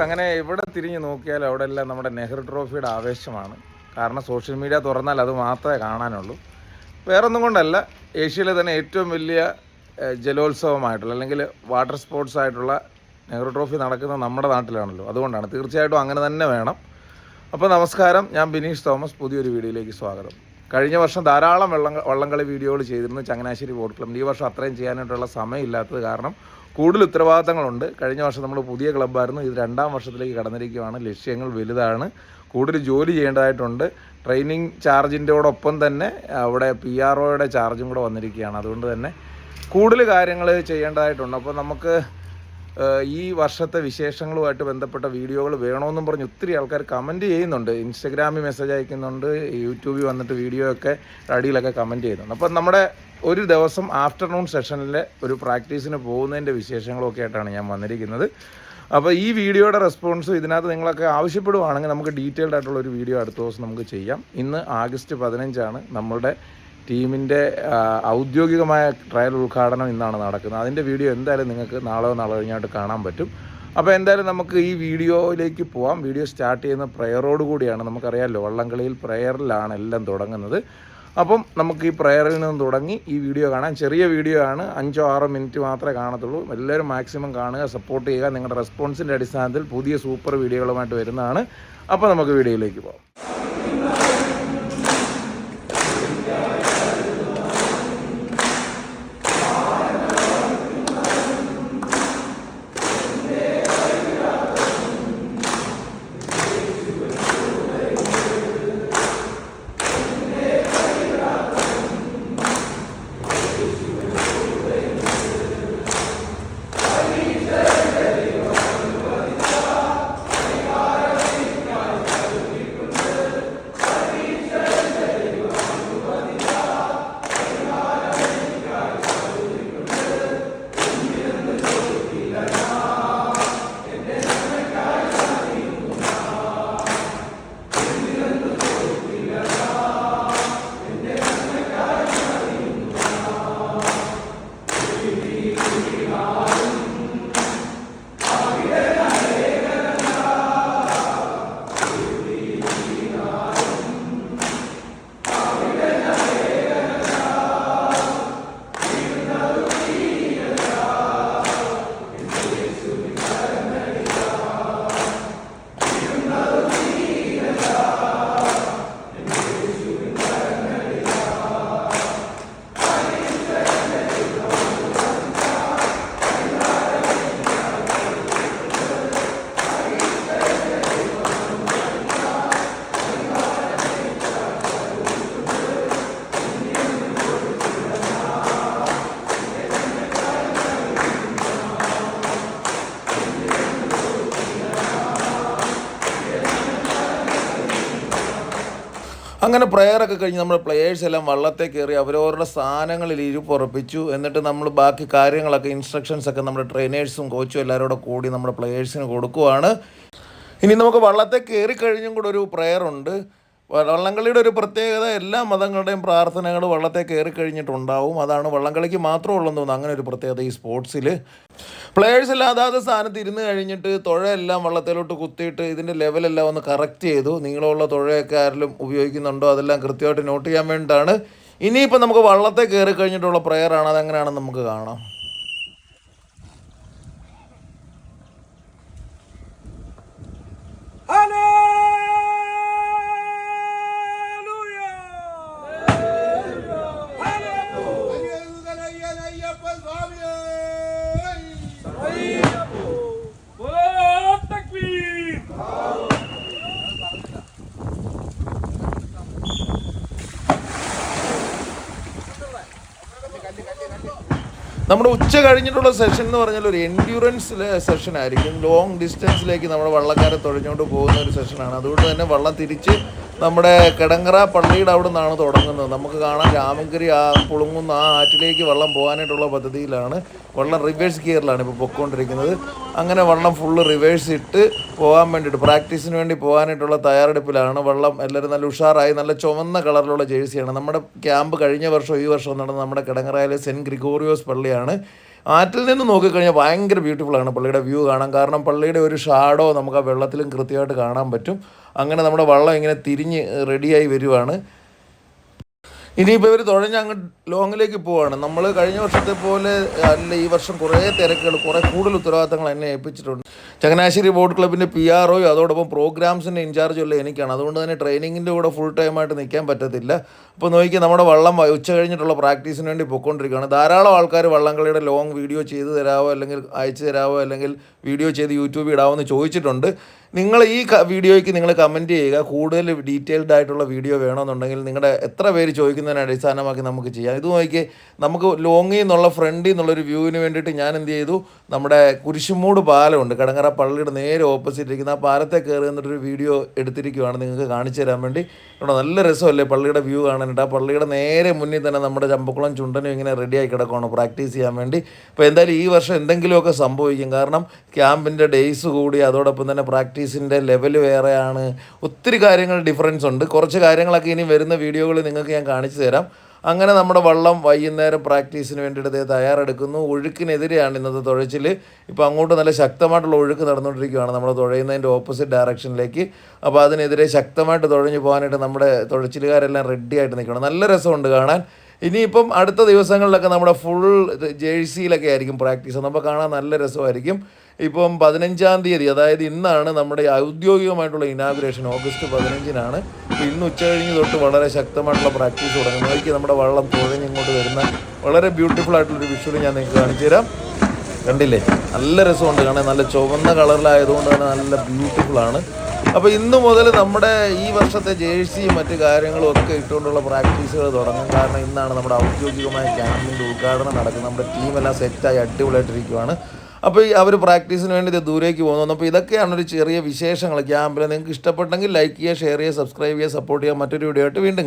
Guys അങ്ങനെ എവിടെ തിരിഞ്ഞ് നോക്കിയാൽ അവിടെ എല്ലാം നമ്മുടെ നെഹ്റു ട്രോഫിയുടെ ആവേശമാണ്. കാരണം സോഷ്യൽ മീഡിയ തുറന്നാൽ അത് മാത്രമേ കാണാനുള്ളൂ. വേറൊന്നും കൊണ്ടല്ല ഏഷ്യയിലെ തന്നെ ഏറ്റവും വലിയ ജലോത്സവമായിട്ടുള്ള അല്ലെങ്കിൽ വാട്ടർ സ്പോർട്സ് ആയിട്ടുള്ള നെഹ്റു ട്രോഫി നടക്കുന്നത് നമ്മുടെ നാട്ടിലാണല്ലോ. അതുകൊണ്ടാണ്. തീർച്ചയായിട്ടും അങ്ങനെ തന്നെ വേണം. അപ്പോൾ നമസ്കാരം. ഞാൻ ബിനീഷ് തോമസ്. പുതിയൊരു വീഡിയോയിലേക്ക് സ്വാഗതം. കഴിഞ്ഞ വർഷം ധാരാളം വെള്ളം വള്ളംകളി വീഡിയോകൾ ചെയ്തിരുന്നു ചങ്ങനാശ്ശേരി ബോട്ട് ക്ലബ്ബിൽ ഈ വർഷം അത്രയും ചെയ്യാനായിട്ടുള്ള സമയമില്ലാത്തത് കാരണം കൂടുതൽ ഉത്തരവാദിത്തങ്ങളുണ്ട്. കഴിഞ്ഞ വർഷം നമ്മൾ പുതിയ ക്ലബ്ബായിരുന്നു ഇത് രണ്ടാം വർഷത്തിലേക്ക് കടന്നിരിക്കുകയാണ്. ലക്ഷ്യങ്ങൾ വലുതാണ്. കൂടുതൽ ജോലി ചെയ്യേണ്ടതായിട്ടുണ്ട്. ട്രെയിനിങ് ചാർജിന്റെയോടൊപ്പം തന്നെ അവിടെ പി ആർ ഒയുടെ ചാർജും കൂടെ വന്നിരിക്കുകയാണ്. അതുകൊണ്ട് തന്നെ കൂടുതൽ കാര്യങ്ങൾ ചെയ്യേണ്ടതായിട്ടുണ്ട്. അപ്പോൾ നമുക്ക് ഈ വർഷത്തെ വിശേഷങ്ങളുമായിട്ട് ബന്ധപ്പെട്ട വീഡിയോകൾ വേണമെന്നും പറഞ്ഞ് ഒത്തിരി ആൾക്കാർ കമന്റ് ചെയ്യുന്നുണ്ട്. ഇൻസ്റ്റഗ്രാമിൽ മെസ്സേജ് അയക്കുന്നുണ്ട്. യൂട്യൂബിൽ വന്നിട്ട് വീഡിയോ ഒക്കെ അടിയിലൊക്കെ കമന്റ് ചെയ്യുന്നുണ്ട്. അപ്പം നമ്മുടെ ഒരു ദിവസം ആഫ്റ്റർനൂൺ സെഷനിലെ ഒരു പ്രാക്ടീസിന് പോകുന്നതിന്റെ വിശേഷങ്ങളൊക്കെ ആയിട്ടാണ് ഞാൻ വന്നിരിക്കുന്നത്. അപ്പോൾ ഈ വീഡിയോയുടെ റെസ്പോൺസ് ഇതിനകത്ത് നിങ്ങളൊക്കെ ആവശ്യപ്പെടുവാണെങ്കിൽ നമുക്ക് ഡീറ്റെയിൽഡ് ആയിട്ടുള്ള ഒരു വീഡിയോ അടുത്ത ദിവസം നമുക്ക് ചെയ്യാം. ഇന്ന് ആഗസ്റ്റ് പതിനഞ്ചാണ് നമ്മളുടെ ടീമിന്റെ ഔദ്യോഗികമായ ട്രയൽ ഉദ്ഘാടനം ഇന്നാണ് നടക്കുന്നത്. അതിന്റെ വീഡിയോ എന്തായാലും നിങ്ങൾക്ക് നാളെയോ നാളെ കഴിഞ്ഞായിട്ട് കാണാൻ പറ്റും. അപ്പോൾ എന്തായാലും നമുക്ക് ഈ വീഡിയോയിലേക്ക് പോവാം. വീഡിയോ സ്റ്റാർട്ട് ചെയ്യുന്ന പ്രയറോട് കൂടിയാണ്. നമുക്കറിയാമല്ലോ വള്ളംകളിയിൽ പ്രയറിലാണ് എല്ലാം തുടങ്ങുന്നത്. അപ്പം നമുക്ക് ഈ പ്രയറിൽ നിന്ന് തുടങ്ങി ഈ വീഡിയോ കാണാൻ ചെറിയ വീഡിയോ ആണ്. അഞ്ചോ ആറോ മിനിറ്റ് മാത്രമേ കാണത്തുള്ളൂ. എല്ലാവരും മാക്സിമം കാണുക സപ്പോർട്ട് ചെയ്യുക. നിങ്ങളുടെ റെസ്പോൺസിന്റെ അടിസ്ഥാനത്തിൽ പുതിയ സൂപ്പർ വീഡിയോകളുമായിട്ട് വരുന്നതാണ്. അപ്പോൾ നമുക്ക് വീഡിയോയിലേക്ക് പോകാം അങ്ങനെ പ്രെയറൊക്കെ കഴിഞ്ഞ് നമ്മൾ പ്ലെയേഴ്സ് എല്ലാം വള്ളത്തെ കയറി അവരവരുടെ സ്ഥാനങ്ങളിൽ ഇരുപ്പുറപ്പിച്ചു എന്നിട്ട് നമ്മൾ ബാക്കി കാര്യങ്ങളൊക്കെ ഇൻസ്ട്രക്ഷൻസ് ഒക്കെ നമ്മുടെ ട്രെയിനേഴ്സും കോച്ചും എല്ലാവരും കൂടെ കൂടി നമ്മുടെ പ്ലെയേഴ്സിന് കൊടുക്കുവാണ്. ഇനി നമുക്ക് വള്ളത്തെ കയറി കഴിഞ്ഞും കൂടെ ഒരു പ്രെയർ ഉണ്ട്. വള്ളംകളിയുടെ ഒരു പ്രത്യേകത എല്ലാ മതങ്ങളുടെയും പ്രാർത്ഥനകൾ വള്ളത്തെ കയറി കഴിഞ്ഞിട്ടുണ്ടാവും. അതാണ് വള്ളംകളിക്ക് മാത്രമേ ഉള്ളെന്ന് തോന്നുന്നു. അങ്ങനെ ഒരു പ്രത്യേകത ഈ സ്പോർട്സിൽ. പ്ലെയേഴ്സ് എല്ലാം അതാത് സ്ഥാനത്ത് ഇരുന്ന് കഴിഞ്ഞിട്ട് തുഴയെല്ലാം വള്ളത്തിലോട്ട് കുത്തിയിട്ട് ഇതിന്റെ ലെവലെല്ലാം ഒന്ന് കറക്റ്റ് ചെയ്തു. നീളമുള്ള തുഴയൊക്കെ ആരെങ്കിലും ഉപയോഗിക്കുന്നുണ്ടോ അതെല്ലാം കൃത്യമായിട്ട് നോട്ട് ചെയ്യാൻ വേണ്ടിയിട്ടാണ്. ഇനിയിപ്പോൾ നമുക്ക് വള്ളത്തെ കയറി കഴിഞ്ഞിട്ടുള്ള പ്രെയറാണ് അതെങ്ങനെയാണെന്ന് നമുക്ക് കാണാം. നമ്മുടെ ഉച്ച കഴിഞ്ഞിട്ടുള്ള സെഷൻ എന്ന് പറഞ്ഞാൽ ഒരു എൻഡ്യൂറൻസ് സെഷൻ ആയിരിക്കും. ലോങ് ഡിസ്റ്റൻസിലേക്ക് നമ്മുടെ വള്ളക്കാരെ തുഴഞ്ഞുകൊണ്ട് പോകുന്ന ഒരു സെഷനാണ് അതുകൊണ്ട് തന്നെ വള്ളം തിരിച്ച് നമ്മുടെ കിടങ്ങറ പള്ളിയുടെ അവിടെ നിന്നാണ് തുടങ്ങുന്നത്. നമുക്ക് കാണാം രാമങ്കരി ആ പുളുങ്ങുന്ന ആ ആറ്റിലേക്ക് വെള്ളം പോകാനായിട്ടുള്ള പദ്ധതിയിലാണ്. വെള്ളം റിവേഴ്സ് ഗിയറിലാണ് ഇപ്പോൾ പൊയ്ക്കൊണ്ടിരിക്കുന്നത് അങ്ങനെ വെള്ളം ഫുള്ള് റിവേഴ്സ് ഇട്ട് പോകാൻ വേണ്ടിയിട്ട് പ്രാക്ടീസിന് വേണ്ടി പോകാനായിട്ടുള്ള തയ്യാറെടുപ്പിലാണ്. വെള്ളം എല്ലാവരും നല്ല ഉഷാറായി നല്ല ചുവന്ന കളറിലുള്ള ജേഴ്സിയാണ് നമ്മുടെ ക്യാമ്പ് കഴിഞ്ഞ വർഷം ഈ വർഷം നടന്ന നമ്മുടെ കിടങ്ങറയിലെ സെന്റ് ഗ്രിഗോറിയോസ് പള്ളിയാണ്. ആറ്റിൽ നിന്ന് നോക്കിക്കഴിഞ്ഞാൽ ഭയങ്കര ബ്യൂട്ടിഫുൾ ആണ് പള്ളിയുടെ വ്യൂ കാണാൻ. കാരണം പള്ളിയുടെ ഒരു ഷാഡോ നമുക്ക് ആ വെള്ളത്തിലും കൃത്യമായിട്ട് കാണാൻ പറ്റും. അങ്ങനെ നമ്മുടെ വള്ളം ഇങ്ങനെ തിരിഞ്ഞ് റെഡിയായി വരുവാണ്. ഇനിയിപ്പോൾ ഇവർ തുഴഞ്ഞ് അങ്ങ് ലോങ്ങിലേക്ക് പോവാണ്. നമ്മൾ കഴിഞ്ഞ വർഷത്തെ പോലെ അല്ല ഈ വർഷം കുറേ തിരക്കുകൾ കുറേ കൂടുതൽ ഉത്തരവാദിത്തങ്ങൾ എന്നെ ഏൽപ്പിച്ചിട്ടുണ്ട്. ചങ്ങനാശ്ശേരി ബോട്ട് ക്ലബിന്റെ പി ആർ ഒ അതോടൊപ്പം പ്രോഗ്രാംസിന്റെ ഇൻചാർജ് എല്ലാം എനിക്കാണ്. അതുകൊണ്ട് തന്നെ ട്രെയിനിങ്ങിന്റെ കൂടെ ഫുൾ ടൈമായിട്ട് നിൽക്കാൻ പറ്റത്തില്ല. അപ്പോൾ നോക്കി നമ്മുടെ വള്ളം ഉച്ച കഴിഞ്ഞിട്ടുള്ള പ്രാക്ടീസിന് വേണ്ടി പൊയ്ക്കൊണ്ടിരിക്കുകയാണ്. ധാരാളം ആൾക്കാർ വള്ളംകളിയുടെ ലോങ് വീഡിയോ ചെയ്ത് തരാമോ അല്ലെങ്കിൽ അയച്ചു തരാമോ അല്ലെങ്കിൽ വീഡിയോ ചെയ്ത് യൂട്യൂബിൽ ഇടാമോ എന്ന് ചോദിച്ചിട്ടുണ്ട്. നിങ്ങൾ ഈ വീഡിയോയ്ക്ക് നിങ്ങൾ കമന്റ് ചെയ്യുക. കൂടുതൽ ഡീറ്റെയിൽഡ് ആയിട്ടുള്ള വീഡിയോ വേണമെന്നുണ്ടെങ്കിൽ നിങ്ങളുടെ എത്ര പേര് ചോദിക്കുന്നതിനെ അടിസ്ഥാനമാക്കി നമുക്ക് ചെയ്യാം. ഇത് നോക്കി നമുക്ക് ലോങ്ങിൽ നിന്നുള്ള ഫ്രണ്ടിൽ നിന്നുള്ളൊരു വ്യൂവിന് വേണ്ടിയിട്ട് ഞാൻ എന്ത് ചെയ്തു? നമ്മുടെ കുരിശുമൂട് പാലമുണ്ട് കടങ്ങറ പള്ളിയുടെ നേരെ ഓപ്പോസിറ്റ് ഇരിക്കുന്ന ആ പാലത്തെ കയറി എന്നിട്ടൊരു വീഡിയോ എടുത്തിരിക്കുവാണ് നിങ്ങൾക്ക് കാണിച്ചു തരാൻ വേണ്ടി. ഇവിടെ നല്ല രസമല്ലേ പള്ളിയുടെ വ്യൂ കാണാനായിട്ട്. ആ പള്ളിയുടെ നേരെ മുന്നിൽ തന്നെ നമ്മുടെ ചമ്പക്കുളം ചുണ്ടനും ഇങ്ങനെ റെഡിയായി കിടക്കുകയാണ് പ്രാക്ടീസ് ചെയ്യാൻ വേണ്ടി. അപ്പോൾ എന്തായാലും ഈ വർഷം എന്തെങ്കിലുമൊക്കെ സംഭവിക്കും. കാരണം ക്യാമ്പിന്റെ ഡേയ്സ് കൂടി അതോടൊപ്പം തന്നെ പ്രാക്ടീസിന്റെ ലെവൽ വേറെയാണ്. ഒത്തിരി കാര്യങ്ങൾ ഡിഫറൻസ് ഉണ്ട്. കുറച്ച് കാര്യങ്ങളൊക്കെ ഇനി വരുന്ന വീഡിയോകൾ നിങ്ങൾക്ക് ഞാൻ കാണിച്ചു തരാം. അങ്ങനെ നമ്മുടെ വള്ളം വൈകുന്നേരം പ്രാക്ടീസിന് വേണ്ടിയിട്ട് തയ്യാറെടുക്കുന്നു. ഒഴുക്കിനെതിരെയാണ് ഇന്നത്തെ തുഴച്ചിൽ. ഇപ്പോൾ അങ്ങോട്ട് നല്ല ശക്തമായിട്ടുള്ള ഒഴുക്ക് നടന്നുകൊണ്ടിരിക്കുകയാണ് നമ്മൾ തുഴയുന്നതിന്റെ ഓപ്പോസിറ്റ് ഡയറക്ഷനിലേക്ക്. അപ്പോൾ അതിനെതിരെ ശക്തമായിട്ട് തുഴഞ്ഞു പോകാനായിട്ട് നമ്മുടെ തുഴച്ചിലുകാരെല്ലാം റെഡി ആയിട്ട് നിൽക്കണം നല്ല രസമുണ്ട് കാണാൻ. ഇനിയിപ്പം അടുത്ത ദിവസങ്ങളിലൊക്കെ നമ്മുടെ ഫുൾ ജേഴ്സിയിലൊക്കെ ആയിരിക്കും പ്രാക്ടീസ്. അപ്പോൾ കാണാൻ നല്ല രസമായിരിക്കും. ഇപ്പം പതിനഞ്ചാം തീയതി അതായത് ഇന്നാണ് നമ്മുടെ ഔദ്യോഗികമായിട്ടുള്ള ഇനാഗുറേഷൻ ഓഗസ്റ്റ് പതിനഞ്ചിനാണ്. അപ്പോൾ ഇന്ന് ഉച്ച കഴിഞ്ഞ് തൊട്ട് വളരെ ശക്തമായിട്ടുള്ള പ്രാക്ടീസ് തുടങ്ങുന്നു നോക്കി നമ്മുടെ വള്ളം തുഴഞ്ഞ് ഇങ്ങോട്ട് വരുന്ന വളരെ ബ്യൂട്ടിഫുൾ ആയിട്ടുള്ളൊരു വിഷ്വൽ ഞാൻ നിങ്ങൾക്ക് കാണിച്ചു തരാം. കണ്ടില്ലേ? നല്ല രസമുണ്ട് കാണാൻ. നല്ല ചുവന്ന കളറിലായതുകൊണ്ട് തന്നെ നല്ല ബ്യൂട്ടിഫുൾ ആണ്. അപ്പോൾ ഇന്ന് മുതൽ നമ്മുടെ ഈ വർഷത്തെ ജേഴ്സിയും മറ്റു കാര്യങ്ങളും ഒക്കെ ഇട്ടുകൊണ്ടുള്ള പ്രാക്ടീസുകൾ തുടങ്ങും. കാരണം ഇന്നാണ് നമ്മുടെ ഔദ്യോഗികമായ ക്യാമ്പിന്റെ ഉദ്ഘാടനം നടക്കുന്നത്. നമ്മുടെ ടീമെല്ലാം സെറ്റായി അടിപൊളിയായിട്ടിരിക്കുവാണ്. അപ്പോൾ അവർ പ്രാക്ടീസിന് വേണ്ടി ദൂരേക്ക് പോകുന്നു. അപ്പോൾ ഇതൊക്കെയാണ് ഒരു ചെറിയ വിശേഷങ്ങൾ. ക്യാമ്പിൽ നിങ്ങൾക്ക് ഇഷ്ടപ്പെട്ടെങ്കിൽ ലൈക്ക് ചെയ്യുക ഷെയർ ചെയ്യുക സബ്സ്ക്രൈബ് ചെയ്യുക സപ്പോർട്ട് ചെയ്യുക. മറ്റൊരു വീഡിയോ ആയിട്ട് വീണ്ടും.